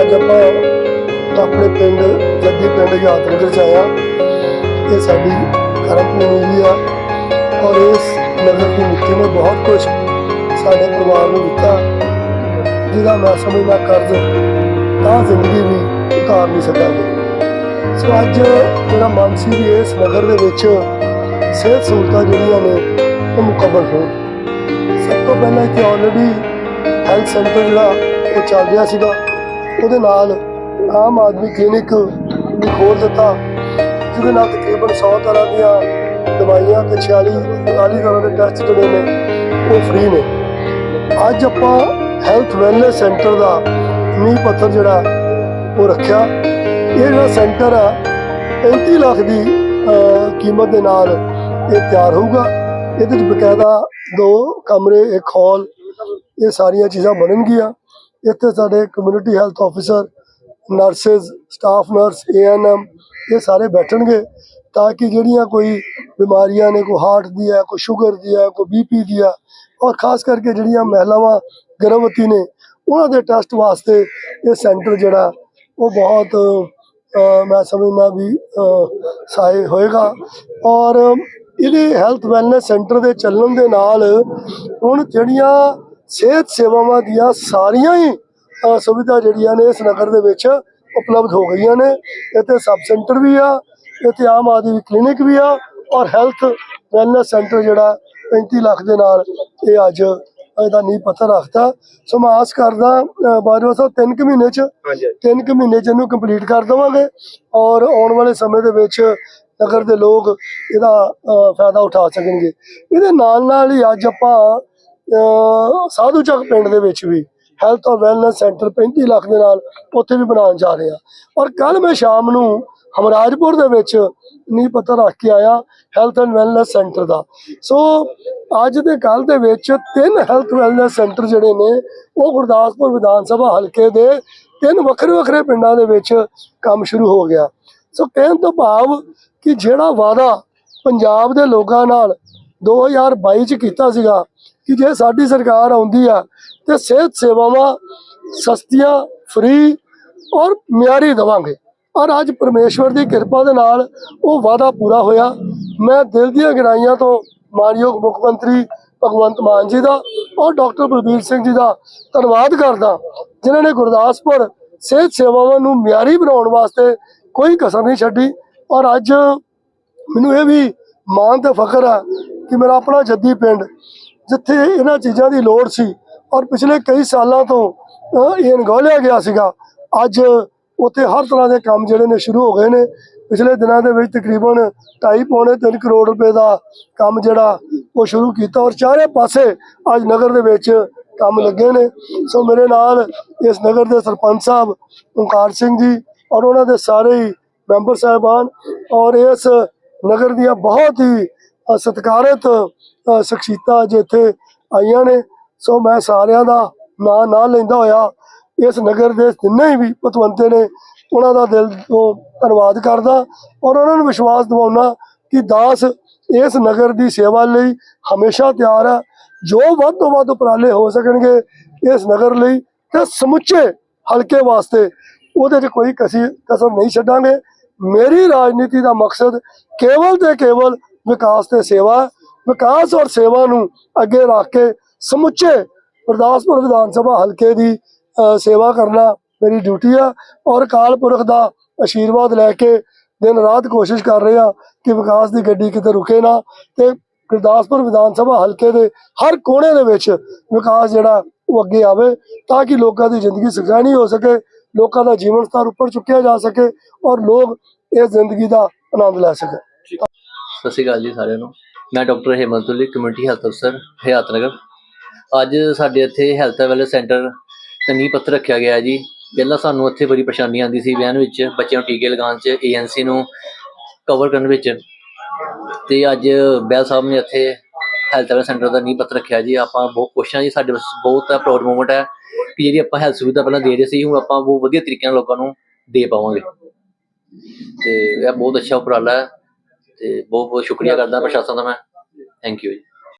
ਅੱਜ ਆਪਾਂ ਆਪਣੇ ਪਿੰਡ, ਜੱਦੀ ਪਿੰਡ ਯਾਤਰਾ ਚ ਆਇਆ ਇਹ ਸਾਡੀ ਕਰਮ ਭੂਮੀ ਆ ਔਰ ਇਸ ਨਗਰ ਦੀ ਮਿੱਟੀ ਨੇ ਬਹੁਤ ਕੁਝ ਸਾਡੇ ਪਰਿਵਾਰ ਨੂੰ ਦਿੱਤਾ, ਜਿਹਦਾ ਮੈਂ ਸਮਝਦਾ ਕਰਜ਼ ਤਾਂ ਜ਼ਿੰਦਗੀ ਵੀ ਉਤਾਰ ਨਹੀਂ ਸਕਾਂਗੇ ਸੋ ਅੱਜ ਮੇਰਾ ਮਨ ਸੀ ਵੀ ਇਸ ਨਗਰ ਦੇ ਵਿੱਚ ਸਿਹਤ ਸਹੂਲਤਾਂ ਜਿਹੜੀਆਂ ਨੇ, ਉਹ ਮੁਕੰਮਲ ਹੋਣ। ਸਭ ਤੋਂ ਪਹਿਲਾਂ ਕਿ ਆਲਰੇਡੀ ਹੈਲਥ ਸੈਂਟਰ ਜਿਹੜਾ ਉਹ ਚੱਲ ਰਿਹਾ ਸੀਗਾ। ਉਹਦੇ ਨਾਲ ਆਮ ਆਦਮੀ ਕਲੀਨਿਕ ਵੀ ਖੋਲ ਦਿੱਤਾ। ਜਿਹਦੇ ਨਾਲ ਤਕਰੀਬਨ 100 ਤਰ੍ਹਾਂ ਦੀਆਂ ਦਵਾਈਆਂ ਤੇ 46 45 ਤਰ੍ਹਾਂ ਦੇ ਟੈਸਟ ਜਿਹੜੇ ਨੇ, ਉਹ ਫ੍ਰੀ ਨੇ। ਅੱਜ ਆਪਾਂ ਹੈਲਥ ਵੈਲਨੈਸ ਸੈਂਟਰ ਦਾ ਨੀਂਹ ਪੱਥਰ ਜਿਹੜਾ, ਉਹ ਰੱਖਿਆ। ਇਹ ਜਿਹੜਾ ਸੈਂਟਰ ਆ 35 ਲੱਖ ਦੀ ਕੀਮਤ ਦੇ ਨਾਲ ਇਹ ਤਿਆਰ ਹੋਊਗਾ। ਇਹਦੇ ਵਿੱਚ ਬਕਾਇਦਾ ਦੋ ਕਮਰੇ, ਇੱਕ ਹਾਲ ਇਹ ਸਾਰੀਆਂ ਚੀਜ਼ਾਂ ਬਣਨਗੀਆਂ। ਇੱਥੇ ਸਾਡੇ community health officer nurses staff nurse ANM ਇਹ ਸਾਰੇ ਬੈਠਣਗੇ ਤਾਂ ਕਿ ਜਿਹੜੀਆਂ ਕੋਈ ਬਿਮਾਰੀਆਂ ਨੇ ਕੋਈ ਹਾਰਟ ਦੀ ਹੈ ਕੋਈ ਸ਼ੂਗਰ ਦੀ ਹੈ ਕੋਈ ਬੀਪੀ ਦੀ ਹੈ ਔਰ ਖਾਸ ਕਰਕੇ ਜਿਹੜੀਆਂ ਮਹਿਲਾਵਾਂ ਗਰਭਵਤੀ ਨੇ ਉਹਨਾਂ ਦੇ ਟੈਸਟ ਵਾਸਤੇ ਇਹ ਸੈਂਟਰ ਜਿਹੜਾ ਉਹ ਬਹੁਤ ਮੈਂ ਸਮਝਦਾ ਵੀ ਅਹ, ਸਹਾਇ ਹੋਏਗਾ ਔਰ ਇਹਦੇ ਹੈਲਥ ਵੈਲਨੈਸ ਸੈਂਟਰ ਦੇ ਚੱਲਣ ਦੇ ਨਾਲ ਹੁਣ ਜਿਹੜੀਆਂ ਸਿਹਤ ਸੇਵਾਵਾਂ ਦੀਆਂ ਸਾਰੀਆਂ ਹੀ ਸੁਵਿਧਾ ਜਿਹੜੀਆਂ ਨੇ ਇਸ ਨਗਰ ਦੇ ਵਿੱਚ ਉਪਲਬਧ ਹੋ ਗਈਆਂ ਨੇ। ਇੱਥੇ ਸਬ ਸੈਂਟਰ ਵੀ ਆ ਇੱਥੇ ਆਮ ਆਦਮੀ ਕਲੀਨਿਕ ਵੀ ਆ ਔਰ ਹੈਲਥ ਵੈਲਨੈਸ ਸੈਂਟਰ ਜਿਹੜਾ 35 ਲੱਖ ਦੇ ਨਾਲ ਇਹ ਅੱਜ ਇਹਦਾ ਨੀਂਹ ਪੱਥਰ ਰੱਖਤਾ ਸੋ ਮੈਂ ਆਸ ਕਰਦਾ ਬਾਜਵਾ ਸਾਹਿਬ ਤਿੰਨ ਕੁ ਮਹੀਨੇ ਚ ਤਿੰਨ ਕੁ ਮਹੀਨੇ ਚ ਇਹਨੂੰ ਕੰਪਲੀਟ ਕਰ ਦੇਵਾਂਗੇ ਔਰ ਆਉਣ ਵਾਲੇ ਸਮੇਂ ਦੇ ਵਿੱਚ ਨਗਰ ਦੇ ਲੋਕ ਇਹਦਾ ਫਾਇਦਾ ਉਠਾ ਸਕਣਗੇ। ਇਹਦੇ ਨਾਲ ਨਾਲ ਹੀ ਅੱਜ ਆਪਾਂ ਸਾਧੂ ਚੱਕ ਪਿੰਡ ਦੇ ਵਿੱਚ ਵੀ ਹੈਲਥ ਔਰ ਵੈਲਨੈਸ ਸੈਂਟਰ 35 ਲੱਖ ਦੇ ਨਾਲ ਉੱਥੇ ਵੀ ਬਣਾਉਣ ਜਾ ਰਹੇ ਹਾਂ। ਔਰ ਕੱਲ ਮੈਂ ਸ਼ਾਮ ਨੂੰ ਹਮਰਾਜਪੁਰ ਦੇ ਵਿੱਚ ਨੀਂਹ ਪੱਥਰ ਰੱਖ ਕੇ ਆਇਆ ਹੈਲਥ ਐਂਡ ਵੈਲਨੈਸ ਸੈਂਟਰ ਦਾ। ਸੋ ਅੱਜ ਦੇ ਕੱਲ ਦੇ ਵਿੱਚ ਤਿੰਨ ਹੈਲਥ ਵੈਲਨੈਸ ਸੈਂਟਰ ਜਿਹੜੇ ਨੇ, ਉਹ ਗੁਰਦਾਸਪੁਰ ਵਿਧਾਨ ਸਭਾ ਹਲਕੇ ਦੇ ਤਿੰਨ ਵੱਖਰੇ ਵੱਖਰੇ ਪਿੰਡਾਂ ਦੇ ਵਿੱਚ ਕੰਮ ਸ਼ੁਰੂ ਹੋ ਗਿਆ। ਸੋ ਕਹਿਣ ਤੋਂ ਭਾਵ ਕਿ ਜਿਹੜਾ ਵਾਅਦਾ ਪੰਜਾਬ ਦੇ ਲੋਕਾਂ ਨਾਲ 2022 ਚ ਕੀਤਾ ਸੀਗਾ ਕਿ ਜੇ ਸਾਡੀ ਸਰਕਾਰ ਆਉਂਦੀ ਆ ਤੇ ਸਿਹਤ ਸੇਵਾਵਾਂ ਸਸਤੀਆਂ ਫ੍ਰੀ ਔਰ ਮਿਆਰੀ ਦੇਵਾਂਗੇ। ਔਰ ਅੱਜ ਪਰਮੇਸ਼ਵਰ ਦੀ ਕਿਰਪਾ ਦੇ ਨਾਲ ਉਹ ਵਾਅਦਾ ਪੂਰਾ ਹੋਇਆ। ਮੈਂ ਦਿਲ ਦੀਆਂ ਗਹਿਰਾਈਆਂ ਤੋਂ ਮਾਨਯੋਗ ਮੁੱਖ ਮੰਤਰੀ ਭਗਵੰਤ ਮਾਨ ਜੀ ਦਾ ਔਰ ਡਾਕਟਰ ਬਲਬੀਰ ਸਿੰਘ ਜੀ ਦਾ ਧੰਨਵਾਦ ਕਰਦਾ ਜਿਨ੍ਹਾਂ ਨੇ ਗੁਰਦਾਸਪੁਰ ਸਿਹਤ ਸੇਵਾਵਾਂ ਨੂੰ ਮਿਆਰੀ ਬਣਾਉਣ ਵਾਸਤੇ ਕੋਈ ਕਸਰ ਨਹੀਂ ਛੱਡੀ। ਔਰ ਅੱਜ ਮੈਨੂੰ ਇਹ ਵੀ ਮਾਣ ਤੇ ਫਖਰ ਆ ਕਿ ਮੇਰਾ ਆਪਣਾ ਜੱਦੀ ਪਿੰਡ ਜਿੱਥੇ ਇਹਨਾਂ ਚੀਜ਼ਾਂ ਦੀ ਲੋੜ ਸੀ ਔਰ ਪਿਛਲੇ ਕਈ ਸਾਲਾਂ ਤੋਂ ਇਹ ਅਣਗੌਲਿਆ ਗਿਆ ਸੀਗਾ। ਅੱਜ ਉੱਥੇ ਹਰ ਤਰ੍ਹਾਂ ਦੇ ਕੰਮ ਜਿਹੜੇ ਨੇ ਸ਼ੁਰੂ ਹੋ ਗਏ ਨੇ। ਪਿਛਲੇ ਦਿਨਾਂ ਦੇ ਵਿੱਚ ਤਕਰੀਬਨ 2.5 ਪੌਣੇ 3 ਕਰੋੜ ਰੁਪਏ ਦਾ ਕੰਮ ਜਿਹੜਾ ਉਹ ਸ਼ੁਰੂ ਕੀਤਾ ਔਰ ਚਾਰੇ ਪਾਸੇ ਅੱਜ ਨਗਰ ਦੇ ਵਿੱਚ ਕੰਮ ਲੱਗੇ ਨੇ। ਸੋ ਮੇਰੇ ਨਾਲ ਇਸ ਨਗਰ ਦੇ ਸਰਪੰਚ ਸਾਹਿਬ ਓਂਕਾਰ ਸਿੰਘ ਜੀ ਔਰ ਉਹਨਾਂ ਦੇ ਸਾਰੇ ਹੀ ਮੈਂਬਰ ਸਾਹਿਬਾਨ ਔਰ ਇਸ ਨਗਰ ਦੀਆਂ ਬਹੁਤ ਹੀ ਸਤਿਕਾਰਤ ਸ਼ਖਸੀਅਤਾਂ ਅੱਜ ਇੱਥੇ ਆਈਆਂ ਨੇ। ਸੋ ਮੈਂ ਸਾਰਿਆਂ ਦਾ ਨਾਂ ਨਾ ਲੈਂਦਾ ਹੋਇਆ। ਇਸ ਨਗਰ ਦੇ ਜਿੰਨੇ ਵੀ ਪਤਵੰਤੇ ਨੇ, ਉਹਨਾਂ ਦਾ ਦਿਲ ਤੋਂ ਧੰਨਵਾਦ ਕਰਦਾ ਔਰ ਉਹਨਾਂ ਨੂੰ ਵਿਸ਼ਵਾਸ ਦਿਵਾਉਣਾ ਕਿ ਦਾਸ ਇਸ ਨਗਰ ਦੀ ਸੇਵਾ ਲਈ ਹਮੇਸ਼ਾ ਤਿਆਰ ਹੈ ਜੋ ਵੱਧ ਤੋਂ ਵੱਧ ਉਪਰਾਲੇ ਹੋ ਸਕਣਗੇ ਇਸ ਨਗਰ ਲਈ ਤੇ ਸਮੁੱਚੇ ਹਲਕੇ ਵਾਸਤੇ ਉਹਦੇ 'ਚ ਕੋਈ ਕਸੀ ਕਸਰ ਨਹੀਂ ਛੱਡਾਂਗੇ। ਮੇਰੀ ਰਾਜਨੀਤੀ ਦਾ ਮਕਸਦ ਕੇਵਲ ਤੇ ਕੇਵਲ ਵਿਕਾਸ ਤੇ ਸੇਵਾ, ਵਿਕਾਸ ਔਰ ਸੇਵਾ ਨੂੰ ਅੱਗੇ ਰੱਖ ਕੇ ਸਮੁੱਚੇ ਗੁਰਦਾਸਪੁਰ ਵਿਧਾਨ ਸਭਾ ਹਲਕੇ ਦੀ ਸੇਵਾ ਕਰਨਾ ਮੇਰੀ ਡਿਊਟੀ ਆ ਔਰ ਅਕਾਲ ਪੁਰਖ ਦਾ ਆਸ਼ੀਰਵਾਦ ਲੈ ਕੇ ਦਿਨ ਰਾਤ ਕੋਸ਼ਿਸ਼ ਕਰ ਰਹੇ ਆ ਕਿ ਵਿਕਾਸ ਦੀ ਗੱਡੀ ਕਿਤੇ ਰੁਕੇ ਨਾ ਤੇ ਗੁਰਦਾਸਪੁਰ ਵਿਧਾਨ ਸਭਾ ਹਲਕੇ ਦੇ ਹਰ ਕੋਨੇ ਦੇ ਵਿੱਚ ਵਿਕਾਸ ਜਿਹੜਾ ਉਹ ਅੱਗੇ ਆਵੇ ਤਾਂ ਕਿ ਲੋਕਾਂ ਦੀ ਜ਼ਿੰਦਗੀ ਸੁਖਾਣੀ ਹੋ ਸਕੇ, ਲੋਕਾਂ ਦਾ ਜੀਵਨ ਸਤਰ ਉੱਪਰ ਚੁੱਕਿਆ ਜਾ ਸਕੇ ਔਰ ਲੋਕ ਇਸ ਜ਼ਿੰਦਗੀ ਦਾ ਆਨੰਦ ਲੈ ਸਕਣ ਸਤਿ ਸ਼੍ਰੀ ਅਕਾਲ ਜੀ ਸਾਰਿਆਂ ਨੂੰ। ਮੈਂ ਡਾਕਟਰ ਹੇਮੰਤੁਲੀ ਕਮਿਊਨਿਟੀ ਹੈਲਥ ਅਫਸਰ ਹਯਾਤ ਨਗਰ। ਅੱਜ ਸਾਡੇ ਇੱਥੇ ਹੈਲਥ ਵੈਲਨੈਸ ਸੈਂਟਰ ਤੇ ਨੀਂਹ ਪੱਥਰ ਰੱਖਿਆ ਗਿਆ ਜੀ। ਪਹਿਲਾਂ ਸਾਨੂੰ ਇੱਥੇ ਬੜੀ ਪਰੇਸ਼ਾਨੀ ਆਉਂਦੀ ਸੀ ਵਿਆਹ ਵਿੱਚ, ਬੱਚਿਆਂ ਨੂੰ ਟੀਕੇ ਲਗਾਉਣ 'ਚ ਏਐਨਸੀ ਨੂੰ ਕਵਰ ਕਰਨ ਵਿੱਚ। ਤੇ ਅੱਜ ਬੈਲ ਸਾਹਿਬ ਨੇ ਇੱਥੇ ਹੈਲਥ ਵੈਲਨੈਸ ਸੈਂਟਰ ਦਾ ਨੀਂਹ ਪੱਥਰ ਰੱਖਿਆ ਜੀ। ਆਪਾਂ ਬਹੁਤ ਖੁਸ਼ ਹਾਂ ਜੀ, ਸਾਡੇ ਵਾਸਤੇ ਬਹੁਤ ਪ੍ਰਾਊਡ ਮੂਮੈਂਟ ਹੈ ਕਿ ਜਿਹੜੀ ਆਪਾਂ ਹੈਲਥ ਸੁਵਿਧਾ ਪਹਿਲਾਂ ਦੇ ਰਹੇ ਸੀ, ਹੁਣ ਆਪਾਂ ਬਹੁਤ ਵਧੀਆ ਤਰੀਕੇ ਨਾਲ ਲੋਕਾਂ ਨੂੰ ਦੇ ਪਾਵਾਂਗੇ। ਤੇ ਇਹ ਬਹੁਤ ਅੱਛਾ ਉਪਰਾਲਾ ਹੈ। ਤੇ ਬਹੁਤ ਬਹੁਤ ਸ਼ੁਕਰੀਆ ਕਰਦਾ ਪ੍ਰਸ਼ਾਸਨ ਦਾ ਮੈਂ। ਥੈਂਕ ਯੂ ਜੀ।